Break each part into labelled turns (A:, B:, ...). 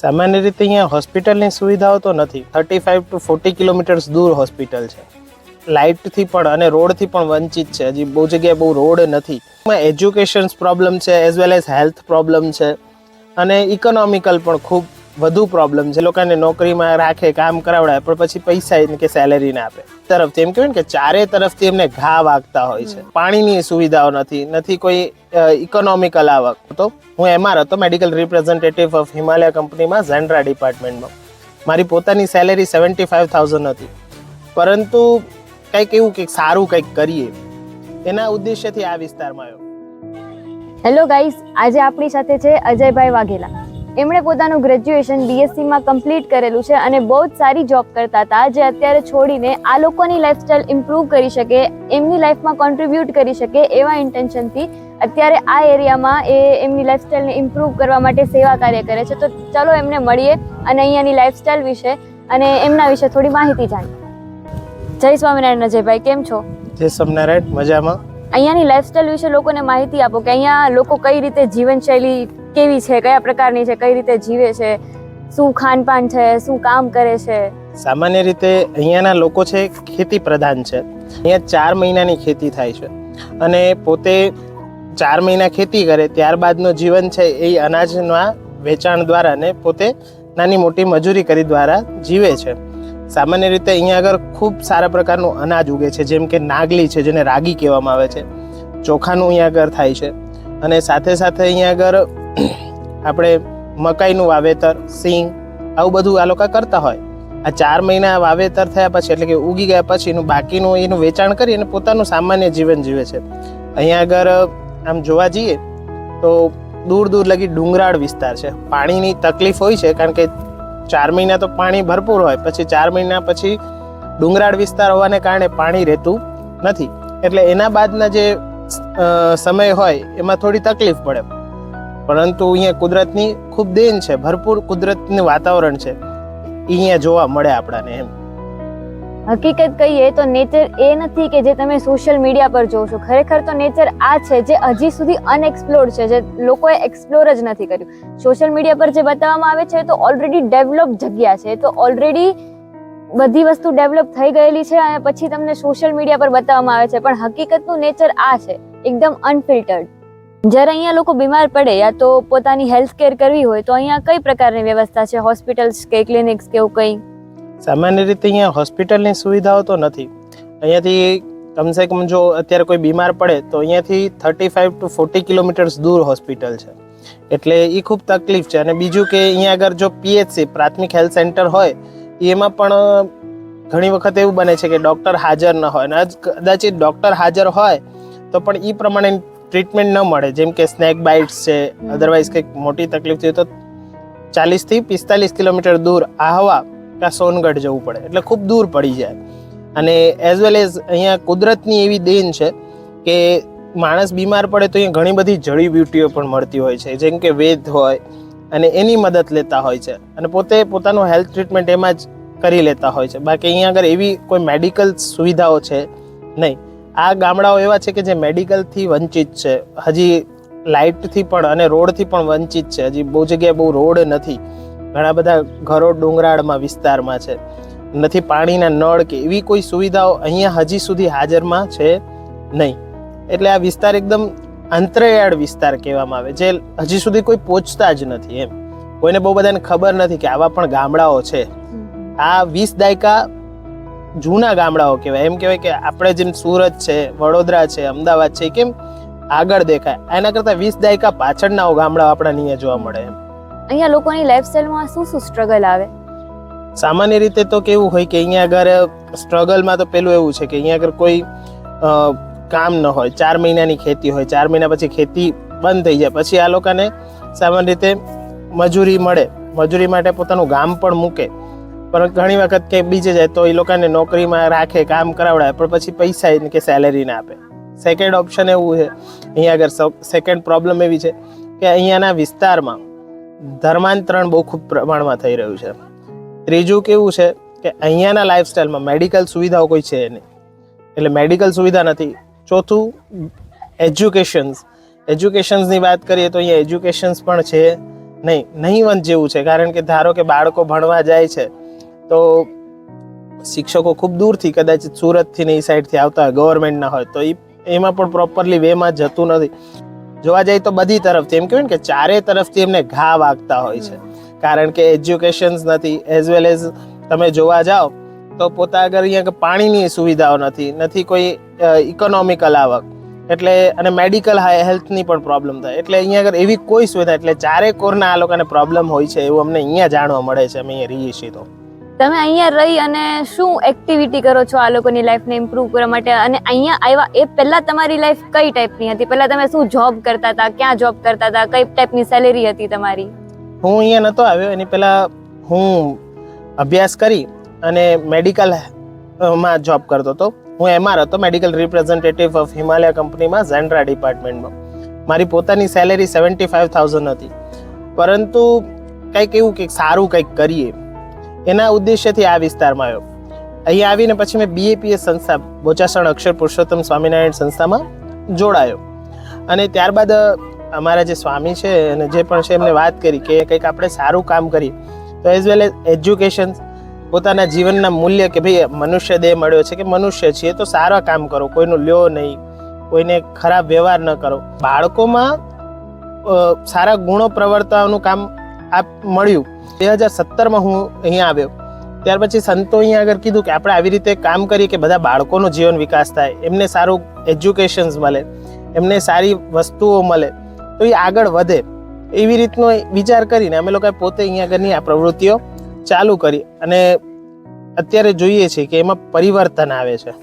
A: સામાન્ય રીતે અહીંયા હોસ્પિટલની સુવિધાઓ તો નથી. Thirty five to forty kilometres દૂર હોસ્પિટલ છે. લાઇટથી પણ અને રોડથી પણ વંચિત છે. હજી બહુ જગ્યાએ બહુ રોડ નથી. એમાં એજ્યુકેશન્સ પ્રોબ્લેમ છે as well as health problem છે. અને ઇકોનોમિકલ પણ ખૂબ વધુ પ્રોબ્લેમ છે. લોકોને નોકરીમાં રાખે કામ કરાવડાવે પણ પછી પૈસા એને કે સેલેરી ના આપે. તરફથી એમ કહેવાય ને કે ચારે તરફથી એમને ઘા વાગતા હોય છે. પાણીની સુવિધાઓ નથી નથી કોઈ ઇકોનોમિકલ આવક. તો હું એમાં હતો મેડિકલ રિપ્રેઝેન્ટેટિવ ઓફ હિમાલય કંપનીમાં ઝેન્ડ્રા ડિપાર્ટમેન્ટમાં મારી પોતાની સેલેરી સેવન્ટી ફાઇવ થાઉઝન્ડ હતી. પરંતુ કંઈક એવું કંઈક સારું કંઈક કરીએ. એના ઉદ્દેશ્યથી આ વિસ્તારમાં આવ્યો.
B: હેલો ગાઈસ આજે આપણી સાથે છે અજયભાઈ વાઘેલા. એમણે પોતાનું ગ્રેજ્યુએશન બીએસસીમાં કમ્પ્લીટ કરેલું છે અને બહુ જ સારી જોબ કરતા હતા જે અત્યારે છોડીને આ લોકોની લાઈફસ્ટાઈલ ઇમ્પ્રૂવ કરી શકે એમની લાઈફમાં કોન્ટ્રીબ્યુટ કરી શકે એવા ઇન્ટેન્શનથી અત્યારે આ એરિયામાં એ એમની લાઈફસ્ટાઈલને ઇમ્પ્રૂવ કરવા માટે સેવા કાર્ય કરે છે. તો ચલો એમને મળીએ અને અહીંયાની લાઈફસ્ટાઈલ વિશે અને એમના વિશે થોડી માહિતી જાણીએ. જય સ્વામિનારાયણ અજયભાઈ કેમ છો?
A: જય સ્વામિનારાયણ મજામાં?
B: અહીંયાની લાઈફસ્ટાઈલ વિશે લોકોને માહિતી આપો કે અહીંયા લોકો કઈ રીતે જીવનશૈલી કેવી છે, કયા પ્રકારની છે, કઈ રીતે જીવે છે, શું ખાનપાન છે, શું કામ કરે છે?
A: સામાન્ય રીતે અહીંયાના લોકો છે, ખેતી પ્રધાન છે. અહીંયા ચાર મહિનાની ખેતી થાય છે. અને પોતે ચાર મહિના ખેતી કરે, ત્યારબાદનું જીવન છે એ અનાજના વેચાણ દ્વારા ને પોતે નાની મોટી મજૂરી કરી દ્વારા જીવે છે. સામાન્ય રીતે અહીંયા આગળ ખૂબ સારા પ્રકારનું અનાજ ઉગે છે, જેમ કે નાગલી છે, જેને રાગી કહેવામાં આવે છે. ચોખાનું અહીંયા આગળ થાય છે. અને સાથે સાથે અહીંયા આગળ આપણે મકાઈનું વાવેતર, સિંગ, આવું બધું આ લોકો કરતા હોય. આ ચાર મહિના વાવેતર થયા પછી, એટલે કે ઉગી ગયા પછી એનું બાકીનું એનું વેચાણ કરી અને પોતાનું સામાન્ય જીવન જીવે છે. અહીંયા આગળ, આમ જોવા જઈએ, તો દૂર દૂર લગી ડુંગરાળ વિસ્તાર છે. પાણીની તકલીફ હોય છે, કારણ કે ચાર મહિના તો પાણી ભરપૂર હોય. પછી ચાર મહિના પછી ડુંગરાળ વિસ્તાર હોવાને કારણે પાણી રહેતું નથી. એટલે એના બાદના જે સમય હોય, એમાં થોડી તકલીફ પડે. પરંતુ અહીંયા કુદરતની ખૂબ દેન છે, ભરપૂર કુદરતનું વાતાવરણ છે. અહીંયા જોવા મળે આપણાને એમ.
B: હકીકત કહીએ તો નેચર એ નથી કે જે તમે સોશિયલ મીડિયા પર છો ખરેખર તો નેચર આ છે જે હજી સુધી અનએક્સપ્લોર્ડ છે, જે લોકોએ એક્સપ્લોર જ નથી કર્યું. સોશિયલ મીડિયા પર જે બતાવવામાં આવે છે તો ઓલરેડી ડેવલપ જગ્યા છે. તો ઓલરેડી બધી વસ્તુ ડેવલપ થઈ ગયેલી છે અને પછી તમને સોશિયલ મીડિયા પર બતાવવામાં આવે છે. પણ હકીકતનું નેચર આ છે. એકદમ અનફિલ્ટર્ડ જ્યારે અહીંયા લોકો બીમાર પડે યા તો પોતાની હેલ્થ કેર કરવી હોય, તો અહીંયા કઈ પ્રકારની વ્યવસ્થા છે? હોસ્પિટલ્સ કે ક્લિનિક્સ કે એવું કંઈ?
A: સામાન્ય રીતે અહીંયા હોસ્પિટલની સુવિધાઓ તો નથી. અહીંયાથી કમસે કમ જો અત્યારે કોઈ બીમાર પડે, તો અહીંયાથી thirty five to forty kilometres દૂર હોસ્પિટલ છે. એટલે એ ખૂબ તકલીફ છે. અને બીજું કે અહીંયા આગળ જો પીએચસી પ્રાથમિક હેલ્થ સેન્ટર હોય, એમાં પણ ઘણી વખત એવું બને છે કે ડૉક્ટર હાજર ન હોય. અને કદાચિત ડૉક્ટર હાજર હોય, તો પણ એ પ્રમાણે ટ્રીટમેન્ટ ન મળે. જેમ કે સ્નેક બાઇટ્સ છે અધરવાઇઝ કંઈક મોટી તકલીફ થઈ તો ચાલીસથી પિસ્તાલીસ કિલોમીટર દૂર આહવા કાં સોનગઢ જવું પડે. એટલે ખૂબ દૂર પડી જાય. અને એઝ વેલ એઝ અહીંયા કુદરતની એવી દેન છે કે માણસ બીમાર પડે તો અહીંયા ઘણી બધી જડીબ્યુટીઓ પણ મળતી હોય છે. જેમ કે વેદ હોય અને એની મદદ લેતા હોય છે. અને પોતે પોતાનું હેલ્થ ટ્રીટમેન્ટ એમાં જ કરી લેતા હોય છે. બાકી અહીંયા આગળ એવી કોઈ મેડિકલ સુવિધાઓ છે નહીં. આ ગામડાઓ એવા છે કે જે મેડિકલથી વંચિત છે. હજી લાઇટથી પણ અને રોડથી પણ વંચિત છે. હજી બહુ જગ્યાએ બહુ રોડ નથી. ઘણા બધા ઘરો ડુંગરાળમાં વિસ્તારમાં છે. નથી પાણીના નળ કે એવી કોઈ સુવિધાઓ અહીંયા હજી સુધી હાજરમાં છે નહીં. એટલે આ વિસ્તાર એકદમ અંતરિયાળ વિસ્તાર કહેવામાં આવે જે હજી સુધી કોઈ પહોંચતા જ નથી એમ. કોઈને બહુ બધાને ખબર નથી કે આવા પણ ગામડાઓ છે. આ વીસ દાયકા જૂના ગામડાઓ કહેવાય. એમ કહેવાય કે આપણે જેમ સુરત છે વડોદરા છે અમદાવાદ છે કેમ આગળ દેખાય. એના કરતાં વીસ દાયકા પાછળના ગામડાઓ આપણા અહીંયા જોવા મળે એમ.
B: અહીંયા લોકોની લાઈફસ્ટાઈલમાં શું શું સ્ટ્રગલ આવે?
A: સામાન્ય રીતે તો કેવું હોય કે અહીંયા આગળ સ્ટ્રગલમાં તો પેલું એવું છે કે અહીંયા આગળ કોઈ કામ ન હોય. ચાર મહિનાની ખેતી હોય. ચાર મહિના પછી ખેતી બંધ થઈ જાય. પછી આ લોકોને સામાન્ય રીતે મજૂરી મળે. મજૂરી માટે પોતાનું ગામ પણ મૂકે. પણ ઘણી વખત કે બીજે જાય તો એ લોકોને નોકરીમાં રાખે, કામ કરાવડાવે, પણ પછી પૈસા એને કે સેલેરી ના આપે. સેકન્ડ ઓપ્શન એવું છે, અહીંયા આગળ સેકન્ડ પ્રોબ્લેમ એવી છે કે અહીંયાના વિસ્તારમાં ધર્માંતરણ બહુ ખૂબ પ્રમાણમાં થઈ રહ્યું છે. ત્રીજું કેવું છે કે અહીંયાના લાઇફસ્ટાઈલમાં મેડિકલ સુવિધાઓ કોઈ છે નહીં. એટલે મેડિકલ સુવિધા નથી. ચોથું એજ્યુકેશન્સ એજ્યુકેશન્સની વાત કરીએ તો અહીંયા એજ્યુકેશન્સ પણ છે નહીં. નહીંવંત જેવું છે, કારણ કે ધારો કે બાળકો ભણવા જાય છે તો શિક્ષકો ખૂબ દૂરથી કદાચ સુરતથી ને એ સાઈડથી આવતા હોય ગવર્મેન્ટના હોય, તો એ એમાં પણ પ્રોપરલી વેમાં જતું નથી. જોવા જઈએ તો બધી તરફથી, એમ કહેવાય ને કે ચારે તરફથી એમને ઘા વાગતા હોય છે. કારણ કે એજ્યુકેશન્સ નથી એઝ વેલ એઝ તમે જોવા જાઓ, તો પોતા આગળ અહીંયા પાણીની સુવિધાઓ નથી નથી કોઈ ઇકોનોમિકલ આવક. એટલે, અને મેડિકલ હેલ્થની પણ પ્રોબ્લેમ થાય. એટલે અહીંયા આગળ એવી કોઈ સુવિધા, એટલે ચારે કોરના આ લોકોને પ્રોબ્લેમ હોય છે, એવું અમને અહીંયા જાણવા મળે છે, અમે અહીંયા રહીએ છીએ તો.
B: તમે અહીંયા રહી અને શું એક્ટિવિટી કરો છો આ લોકોની લાઈફને ઇમ્પ્રૂવ કરવા માટે? અને અહીંયા આવ્યા એ પહેલાં તમારી લાઈફ કઈ ટાઈપની હતી? પહેલાં તમે શું જોબ કરતા હતા? ક્યાં જોબ કરતા હતા? કઈ ટાઈપની સેલેરી હતી તમારી?
A: હું અહીંયા નહોતો આવ્યો. એની પહેલાં હું અભ્યાસ કરી અને મેડિકલમાં જોબ કરતો હતો. હું એમાં હતો મેડિકલ રિપ્રેઝેન્ટેટિવ ઓફ હિમાલય કંપનીમાં ઝેન્ડ્રા ડિપાર્ટમેન્ટમાં મારી પોતાની સેલેરી સેવન્ટી ફાઇવ થાઉઝન્ડ હતી. પરંતુ કંઈક એવું કંઈક સારું કંઈક કરીએ. એના ઉદ્દેશ્યથી આ વિસ્તારમાં આવ્યો. અહીંયા આવીને પછી મેં બીએપીએસ સંસ્થા, બોચાસણ અક્ષર પુરુષોત્તમ સ્વામિનારાયણ સંસ્થામાં જોડાયો. અને ત્યારબાદ અમારા જે સ્વામી છે અને જે પણ છે એમને વાત કરી કે કંઈક આપણે સારું કામ કરીએ, તો એઝ વેલ એઝ એજ્યુકેશન પોતાના જીવનના મૂલ્ય કે ભાઈ મનુષ્ય દેહ મળ્યો છે કે મનુષ્ય છીએ, તો સારા કામ કરો, કોઈનું લ્યો નહીં, કોઈને ખરાબ વ્યવહાર ન કરો. બાળકોમાં સારા ગુણો પ્રવર્તવાનું કામ આ મળ્યું. બે હજાર સત્તરમાં હું અહીંયા આવ્યો. ત્યાર પછી સંતો અહીંયા આગળ કીધું કે આપણે આવી રીતે કામ કરીએ કે બધા બાળકોનો જીવન વિકાસ થાય. એમને સારું એજ્યુકેશન્સ મળે. એમને સારી વસ્તુઓ મળે. તો એ આગળ વધે. એવી રીતનો વિચાર કરીને અમે લોકોએ પોતે અહીંયા આગળની આ પ્રવૃત્તિઓ ચાલુ કરી. અને અત્યારે જોઈએ છીએ કે એમાં પરિવર્તન આવે છે.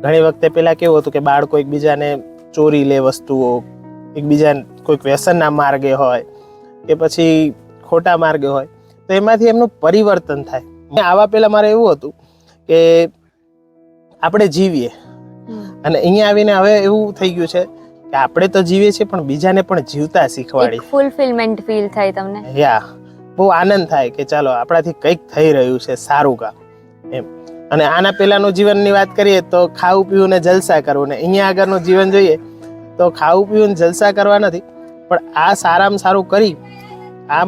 A: ઘણી વખતે પહેલાં કેવું હતું કે બાળકો એકબીજાને ચોરી લે વસ્તુઓ. એકબીજા કોઈક વ્યસનના માર્ગે હોય. કે પછી ખોટા માર્ગે હોય તો એમાંથી એમનું પરિવર્તન થાય. આવા પહેલાં મારે એવું હતું કે આપણે જીવીએ. અને અહીંયા આવીને હવે એવું થઈ ગયું છે કે આપણે તો જીવીએ છીએ પણ બીજાને પણ જીવતા શીખવાડી
B: ફૂલફિલમેન્ટ ફીલ થાય તમને.
A: યા બહુ આનંદ થાય કે ચાલો આપણાથી કંઈક થઈ રહ્યું છે સારું કામ. એમ. અને આના પહેલાંનું જીવનની વાત કરીએ તો ખાવું પીવું ને જલસા કરવું ને અહીંયા આગળનું જીવન જોઈએ તો ખાવું પીવું ને જલસા કરવા નથી પણ આ સારામાં સારું કરી આ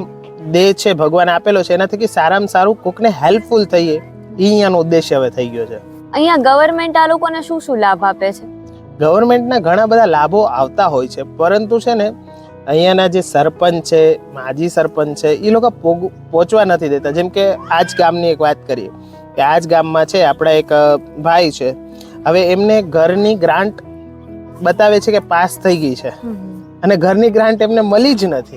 A: દેહ છે ભગવાન આપેલો છે એનાથી કે સારામાં સારું કોકને હેલ્પફુલ થઈએ એ અહીંયાનો ઉદ્દેશ્ય હવે થઈ ગયો છે.
B: અહીંયા ગવર્મેન્ટ આ લોકોને શું શું લાભ આપે છે?
A: ગવર્મેન્ટના ઘણા બધા લાભો આવતા હોય છે પરંતુ છે ને અહીંયાના જે સરપંચ છે માજી સરપંચ છે એ લોકો પહોંચવા નથી દેતા. જેમ કે આ જ ગામની એક વાત કરીએ કે આ જ ગામમાં છે આપણા એક ભાઈ છે હવે એમને ઘરની ગ્રાન્ટ બતાવે છે કે પાસ થઈ ગઈ છે. અને ઘરની ગ્રાન્ટ એમને મળી જ નથી.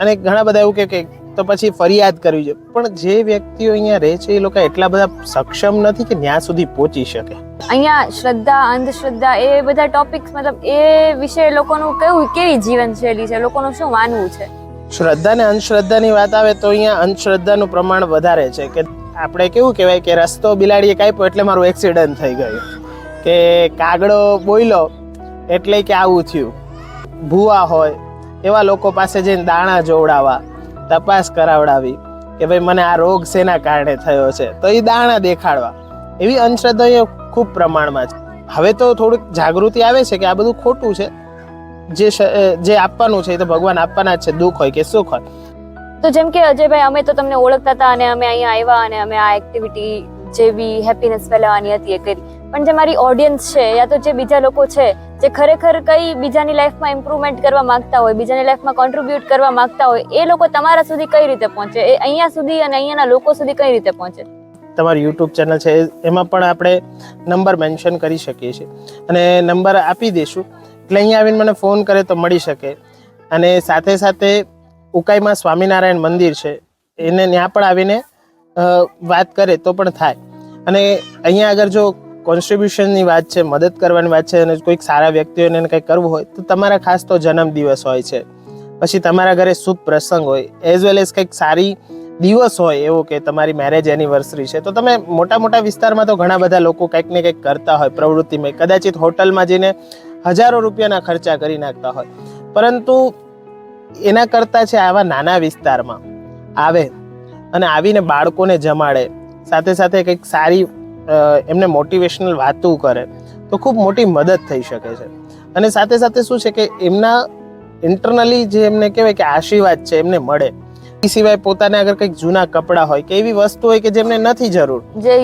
A: અને ઘણા બધા એવું કે તો પછી ફરિયાદ કરવી જોઈએ. પણ જે વ્યક્તિઓ અહીંયા રહે છે એ લોકો એટલા બધા સક્ષમ નથી કે ત્યાં સુધી પહોંચી શકે.
B: અહીંયા શ્રદ્ધા અંધશ્રદ્ધા એ બધા ટોપિક્સ મતલબ એ વિશે લોકોનું કેવું કેવી જીવનશૈલી છે? લોકોનું શું માનવું છે?
A: શ્રદ્ધા ને અંધશ્રદ્ધાની વાત આવે તો અહીંયા અંધશ્રદ્ધાનું પ્રમાણ વધારે છે કે આપણે કેવું કહેવાય કે રસ્તો બિલાડીએ કાપ્યો એટલે મારું એક્સિડન્ટ થઈ ગયું. કે કાગડો બોલ્યો એટલે કે આવું થયું. ભૂવા હોય એવા લોકો પાસે જઈને દાણા જોવડાવવા. તપાસ કરાવડાવી કે ભાઈ મને આ રોગ શેના કારણે થયો છે. તો એ દાણા દેખાડવા. એવી અંધશ્રદ્ધા અહીંયા ખૂબ પ્રમાણમાં છે. હવે તો થોડીક જાગૃતિ આવે છે કે આ બધું ખોટું છે. જે જે આપવાનું છે એ તો ભગવાન આપવાના જ છે. દુઃખ હોય કે સુખ હોય.
B: તો જેમ કે અજયભાઈ, અમે તો તમને ઓળખતા હતા અને અમે અહીંયા આવ્યા અને અમે આ એક્ટિવિટી જેવી હેપીનેસ ફેલાવવાની હતી એ કરી. પણ જે મારી ઓડિયન્સ છે યા તો જે બીજા લોકો છે જે ખરેખર કઈ બીજાની લાઈફમાં ઇમ્પ્રુવમેન્ટ કરવા માંગતા હોય, બીજાની લાઈફમાં કોન્ટ્રીબ્યુટ કરવા માંગતા હોય, એ લોકો તમારા સુધી કઈ રીતે પહોંચે? એ અહીંયા સુધી અને અહીંયાના લોકો સુધી કઈ રીતે પહોંચે?
A: તમારી યુટ્યુબ ચેનલ છે, એમાં પણ આપણે નંબર મેન્શન કરી શકીએ છીએ. અને નંબર આપી દઈશું. એટલે અહીંયા આવીને મને ફોન કરે તો મળી શકે. અને સાથે સાથે ઉકાઈમાં સ્વામિનારાયણ મંદિર છે, એને ત્યાં પણ આવીને વાત કરે તો પણ થાય. અને અહીંયા આગળ જો કોન્ટ્રીબ્યુશનની વાત છે, મદદ કરવાની વાત છે અને કોઈક સારા વ્યક્તિઓને કંઈક કરવું હોય, તો તમારા ખાસ તો જન્મદિવસ હોય છે. પછી તમારા ઘરે શુભ પ્રસંગ હોય એઝ વેલ એઝ કંઈક સારી દિવસ હોય એવો કે તમારી મેરેજ એનિવર્સરી છે, તો તમે મોટા મોટા વિસ્તારમાં તો ઘણા બધા લોકો કંઈક ને કંઈક કરતા હોય પ્રવૃત્તિમાં. કદાચિત હોટલમાં જઈને હજારો રૂપિયાના ખર્ચા કરી નાખતા હોય. પરંતુ એના કરતાં છે આવા નાના વિસ્તારમાં આવે અને આવીને બાળકોને જમાડે, સાથે સાથે કંઈક સારી એમને મોટિવેશનલ વાતો કરે તો ખૂબ મોટી મદદ થઈ શકે છે. અને સાથે સાથે શું છે કે એમના ઇન્ટરનલી જે એમને કહેવાય કે આશીર્વાદ છે એમને મળે. એ સિવાય પોતાને અગર કંઈક જૂના કપડાં હોય કે એવી વસ્તુ હોય કે જેમને નથી જરૂર
B: જે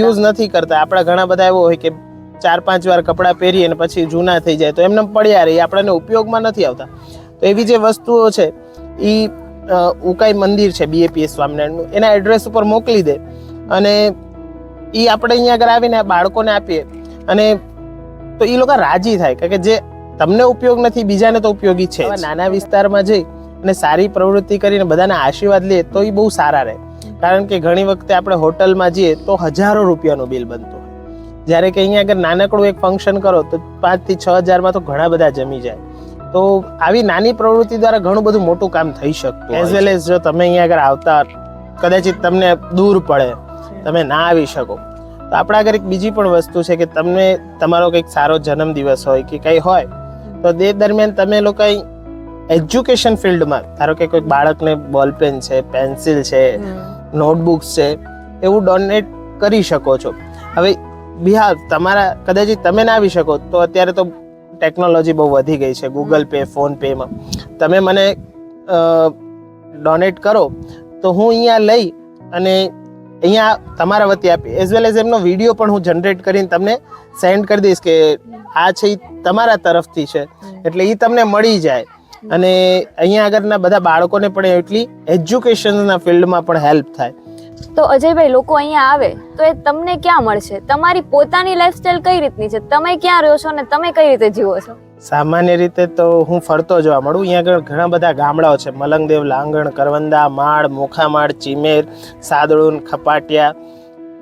B: યુઝ નથી કરતા.
A: આપણા ઘણા બધા એવો હોય કે ચાર પાંચ વાર કપડાં પહેરીએ અને પછી જૂના થઈ જાય તો એમને પડ્યા રહે આપણને ઉપયોગમાં નથી આવતા. તો એવી જે વસ્તુઓ છે એ ઉકાઈ મંદિર છે બીએપીએસ સ્વામિનારાયણનું. એના એડ્રેસ ઉપર મોકલી દે અને એ આપણે અહીંયા આગળ આવીને બાળકોને આપીએ. અને તો એ લોકો રાજી થાય કારણ કે જે તમને ઉપયોગ નથી બીજાને તો ઉપયોગી છે નાના વિસ્તારમાં જઈ અને સારી પ્રવૃત્તિ કરીને બધાના આશીર્વાદ લે તો એ બહુ સારા રહે. કારણ કે ઘણી વખતે આપણે હોટલમાં જઈએ તો હજારો રૂપિયાનું બિલ બનતું હોય. જ્યારે કે અહીંયા આગળ નાનકડું એક ફંક્શન કરો તો પાંચથી છ હજારમાં તો ઘણા બધા જમી જાય. તો આવી નાની પ્રવૃત્તિ દ્વારા ઘણું બધું મોટું કામ થઈ શકતું એઝ વેલ એઝ જો તમે અહીંયા આગળ આવતા કદાચિત તમને દૂર પડે. તમે ના આવી શકો. તો આપણા આગળ એક બીજી પણ વસ્તુ છે કે તમને તમારો કંઈક સારો જન્મદિવસ હોય કે કંઈ હોય તો તે દરમિયાન તમે લોકો એજ્યુકેશન ફિલ્ડમાં ધારો કે કોઈ બાળકને બોલપેન છે પેન્સિલ છે નોટબુક્સ છે એવું ડોનેટ કરી શકો છો. હવે બિહાર તમારા કદાચ તમે ના આવી શકો તો અત્યારે તો ટેકનોલોજી બહુ વધી ગઈ છે ગૂગલ પે ફોન પેમાં. તમે મને ડોનેટ કરો તો હું અહીંયા લઈ અને અહીંયા તમારા વતી આપી. એઝ વેલ એઝ એમનો વીડિયો પણ હું જનરેટ કરીને તમને સેન્ડ કરી દઈશ કે આ છે એ તમારા તરફથી છે. એટલે એ તમને મળી જાય. અને અહીંયા આગળના બધા બાળકોને પણ એટલી એજ્યુકેશનના ફિલ્ડમાં પણ હેલ્પ થાય.
B: તો અજયભાઈ, લોકો અહીંયા આવે તો એ તમને ક્યાં મળશે? તમારી પોતાની લાઈફસ્ટાઈલ કઈ રીતની છે? તમે ક્યાં રહ્યો છો અને તમે કઈ રીતે જીવો છો?
A: સામાન્ય રીતે તો હું ફરતો જોવા મળું. અહીંયા આગળ ઘણા બધા ગામડાઓ છે. મલંગદેવ, લાંગણ, કરવંદા માળ મોખામાળ ચીમેર, સાદળુન, ખપાટિયા.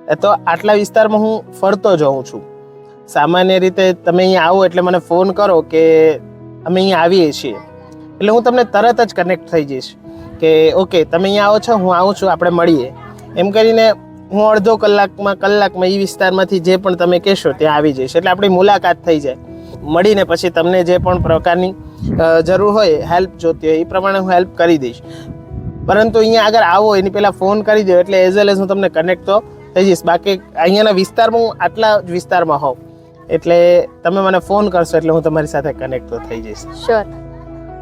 A: એ તો આટલા વિસ્તારમાં હું ફરતો જોઉં છું. સામાન્ય રીતે તમે અહીંયા આવો એટલે મને ફોન કરો કે અમે અહીંયા આવીએ છીએ. એટલે હું તમને તરત જ કનેક્ટ થઈ જઈશ કે, ઓકે, તમે અહીંયા આવો છો, હું આવું છું, આપણે મળીએ. એમ કરીને હું અડધો કલાકમાં કલાકમાં એ વિસ્તારમાંથી જે પણ તમે કહેશો, ત્યાં આવી જઈશ. એટલે આપણી મુલાકાત થઈ જાય. મળીને પછી તમને જે પણ પ્રકારની જરૂર હોય હેલ્પ જોતી હોય, એ પ્રમાણે હું હેલ્પ કરી દઈશ. પરંતુ અહીંયા આગળ આવો, એની પહેલાં ફોન કરી દો, એટલે એઝ વેલ એઝ હું તમને કનેક્ટ તો થઈ જઈશ. બાકી અહીંયાના વિસ્તારમાં હું આટલા જ વિસ્તારમાં હોઉં. એટલે તમે મને ફોન કરશો, એટલે હું તમારી સાથે કનેક્ટ તો થઈ જઈશ.
B: શ્યોર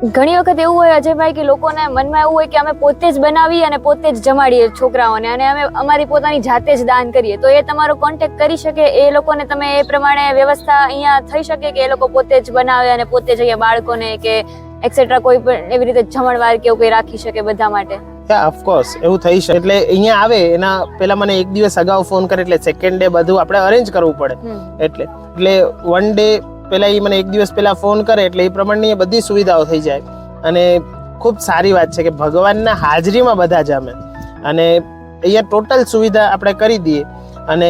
B: ઘણી વખત એવું હોય અજયભાઈ કે લોકોને મનમાં એવું હોય કે અમે પોતે જ બનાવીએ અને પોતે જ જમાડીએ છોકરાઓને અને અમે અમારી પોતાની જાતે જ દાન કરીએ. તો એ તમારો કોન્ટેક્ટ કરી શકે એ લોકોને તમે એ પ્રમાણે વ્યવસ્થા અહીંયા થઈ શકે કે એ લોકો પોતે જ બનાવે અને પોતે જ અહીંયા બાળકોને કે એક્સેટ્રા કોઈ પણ એવી રીતે જમણવાર કે એવું કંઈ રાખી શકે બધા માટે?
A: ઓફકોર્સ એવું થઈ શકે. એટલે અહીંયા આવે એના પહેલા મને એક દિવસ અગાઉ ફોન કરે એટલે સેકન્ડ ડે બધું આપણે અરેન્જ કરવું પડે. એટલે એટલે વન ડે પહેલા એ મને એક દિવસ પહેલા ફોન કરે એટલે એ પ્રમાણની બધી સુવિધાઓ થઈ જાય. અને ખૂબ સારી વાત છે કે ભગવાનના હાજરીમાં બધા જામે અને અહીંયા ટોટલ સુવિધા આપણે કરી દઈએ. અને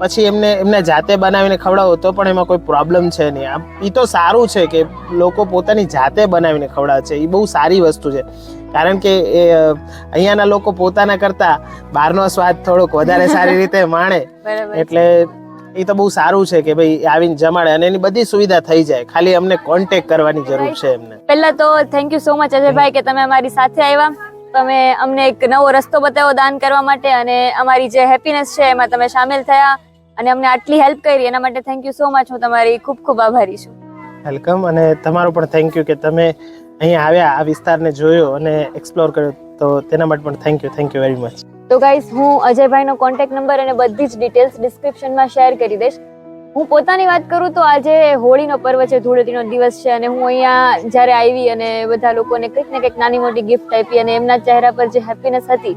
A: પછી એમને એમને જાતે બનાવીને ખવડાવો તો પણ એમાં કોઈ પ્રોબ્લેમ છે નહીં. આ એ તો સારું છે કે લોકો પોતાની જાતે બનાવીને ખવડાવે છે. એ બહુ સારી વસ્તુ છે. કારણ કે એ અહીંયાના લોકો પોતાના કરતા બહારનો સ્વાદ થોડોક વધારે સારી રીતે માણે. એટલે એ તો બહુ સારું છે કે ભાઈ આવીને જમાડે અને એની બધી સુવિધા થઈ જાય. ખાલી અમને કોન્ટેક કરવાની જરૂર છે એમને.
B: પહેલા તો thank you so much Ajaybhai કે તમે અમારી સાથે આવ્યા. તમે અમને એક નવો રસ્તો બતાવ્યો દાન કરવા માટે અને અમારી જે હેપીનેસ છે એમાં તમે સામેલ થયા અને અમને આટલી હેલ્પ કરી. એના માટે થેન્ક યુ સો મચ હું તમારી ખૂબ ખૂબ આભારી છું.
A: વેલકમ અને તમારો પણ થેન્ક યુ કે તમે અહીંયા આવ્યા આ વિસ્તારને જોયો અને એક્સપ્લોર કર્યો. તો તેના માટે પણ thank you thank you very much
B: તો ગાઈઝ હું અજયભાઈનો કોન્ટેક્ટ નંબર અને બધી જ ડિટેલ્સ ડિસ્ક્રિપ્શનમાં શેર કરી દઈશ. હું પોતાની વાત કરું તો આજે હોળીનો પર્વ છે, ધૂળેટીનો દિવસ છે અને હું અહીંયા જ્યારે આવી અને બધા લોકોને કંઈક ને કંઈક નાની મોટી ગિફ્ટ આપી અને એમના ચહેરા પર જે હેપીનેસ હતી,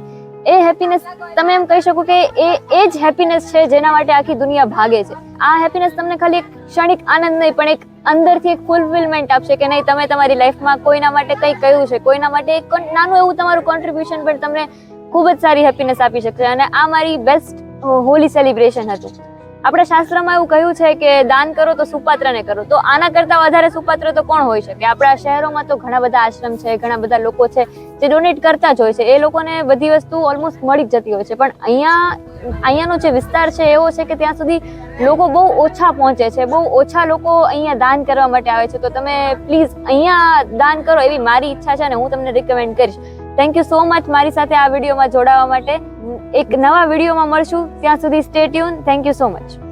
B: એ હેપીનેસ તમે એમ કહી શકો કે એ એ જ હેપીનેસ છે જેના માટે આખી દુનિયા ભાગે છે. આ હેપીનેસ તમને ખાલી એક ક્ષણિક આનંદ નહીં, પણ એક અંદરથી એક ફૂલફિલમેન્ટ આપશે કે નહીં, તમે તમારી લાઈફમાં કોઈના માટે કંઈ કહ્યું છે, કોઈના માટે એક નાનું એવું તમારું કોન્ટ્રીબ્યુશન પણ તમને ખૂબ જ સારી હેપીનેસ આપી શકશે અને આ મારી બેસ્ટ હોલી સેલિબ્રેશન હતું. આપણા શાસ્ત્રમાં એવું કહ્યું છે કે દાન કરો તો સુપાત્રને કરો. તો આના કરતાં વધારે સુપાત્ર તો કોણ હોઈ શકે? આપણા શહેરોમાં તો ઘણા બધા આશ્રમ છે, ઘણા બધા લોકો છે જે ડોનેટ કરતા જ હોય છે. એ લોકોને બધી વસ્તુ ઓલમોસ્ટ મળી જ જતી હોય છે. પણ અહીંયા, અહીંયાનો જે વિસ્તાર છે એવો છે કે ત્યાં સુધી લોકો બહુ ઓછા પહોંચે છે. બહુ ઓછા લોકો અહીંયા દાન કરવા માટે આવે છે. તો તમે પ્લીઝ અહીંયા દાન કરો એવી મારી ઈચ્છા છે અને હું તમને રિકમેન્ડ કરીશ. થેન્ક યુ સો મચ મારી સાથે આ વિડીયોમાં જોડાવા માટે. એક નવા વિડીયોમાં મળશું. ત્યાં સુધી stay tune thank you so much